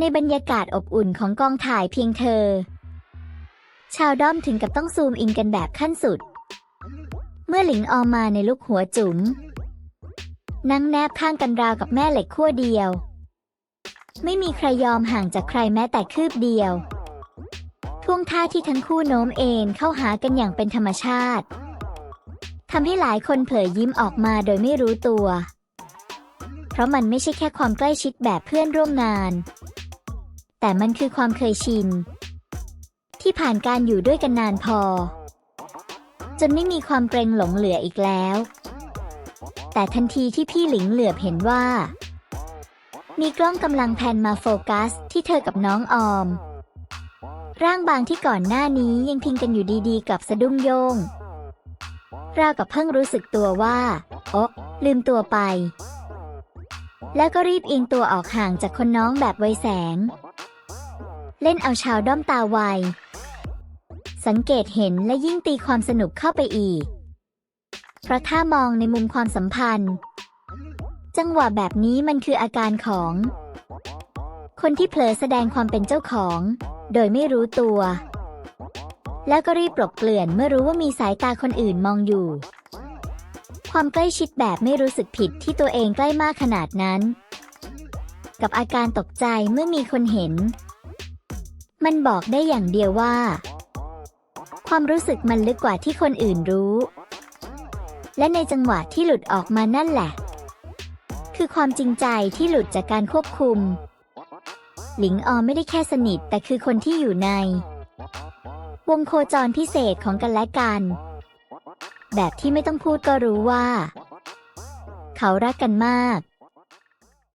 ในบรรยากาศอบอุ่นของกองถ่ายเพียงเธอ ชาวด้อมถึงกับต้องซูมอินกันแบบขั้นสุด เมื่อหลิงออมมาในลุกหัวจุ๋มนั่งแนบข้างกันราวกับแม่เหล็กขั้วเดียว ไม่มีใครยอมห่างจากใครแม้แต่คืบเดียว ท่วงท่าที่ทั้งคู่โน้มเอ็นเข้าหากันอย่างเป็นธรรมชาติทำให้หลายคนเผยยิ้มออกมาโดยไม่รู้ตัว เพราะมันไม่ใช่แค่ความใกล้ชิดแบบเพื่อนร่วมงาน แต่มันคือความเคยชิน ที่ผ่านการอยู่ด้วยกันนานพอ จนไม่มีความเกรงหลงเหลืออีกแล้ว แต่ทันทีที่พี่หลิงเหลือบเห็นว่า มีกล้องกำลังแพนมาโฟกัส ที่เธอกับน้องออม ร่างบางที่ก่อนหน้านี้ยังพิงกันอยู่ดีๆ กับสะดุ้งโยงราวกับเพิ่งรู้สึกตัวว่า โอ๊ะ ลืมตัวไป แล้วก็รีบเอียงตัวออกห่างจากคนน้องแบบไวแสง เล่นเอาชาวด้อมตาไวสังเกตเห็นและยิ่งตีความสนุกเข้าไปอีก เพราะถ้ามองในมุมความสัมพันธ์ จังหวะแบบนี้มันคืออาการของ คนที่เผลอแสดงความเป็นเจ้าของ โดยไม่รู้ตัว แล้วก็รีบปลบเปลื่อนเมื่อรู้ว่ามีสายตาคนอื่นมองอยู่ ความใกล้ชิดแบบไม่รู้สึกผิดที่ตัวเองใกล้มากขนาดนั้น กับอาการตกใจเมื่อมีคนเห็น มันบอกได้อย่างเดียวว่า ความรู้สึกมันลึกกว่าที่คนอื่นรู้ และในจังหวะที่หลุดออกมานั่นแหละ คือความจริงใจที่หลุดจากการควบคุม หลิงออไม่ได้แค่สนิทแต่คือคนที่อยู่ใน วงโคจรพิเศษของกันและกัน แบบที่ไม่ต้องพูดก็รู้ว่า เขารักกันมาก